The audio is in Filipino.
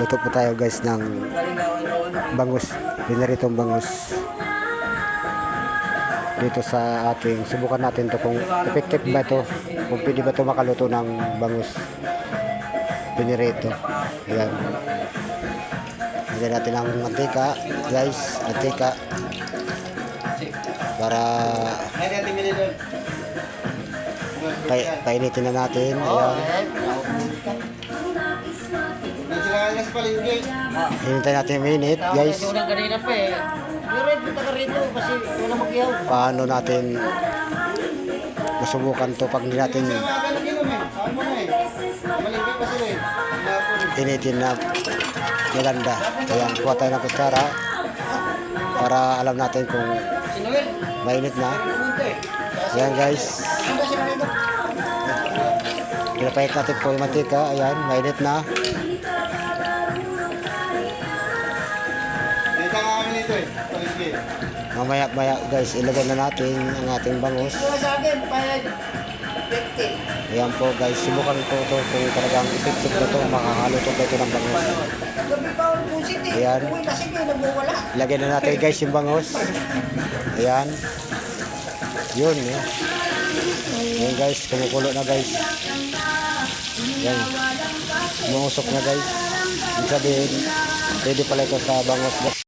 Luto po tayo guys ng bangus. Pinaritong bangus. Dito sa ating, subukan natin to kung effective ba ito. Kung pwede ba ito makaluto ng bangus. Pinirito. Ayan. Lagyan natin ang mantika. Guys, mantika. Para pa painitin na natin. Ayan. Hinintay natin yung minute, guys. Unang kanina pa eh. Pero punta ka rito kasi wala mag-ihaw. Paano natin masubukan to pag hindi natin initin na maganda. Ayan, kuha tayo ng kutsara para alam natin kung mainit na. Ayan guys, pinapahit natin po yung mantika. Ayan, mainit na. Mamaya maya guys, ilagay na natin ang ating bangus. Ito sa akin, payag. 50. Ayan po guys, subukan ko to kung talagang effective na to, makakaluto ba ito ng bangus. Gabi pa ang pusit eh. Ayan. Uwi na natin guys yung bangus. Ayan. Yun eh. Ayan guys, kumukulo na guys. Ayan. Umusok na guys. Ibig sabihin, pwede pala ito sa bangus.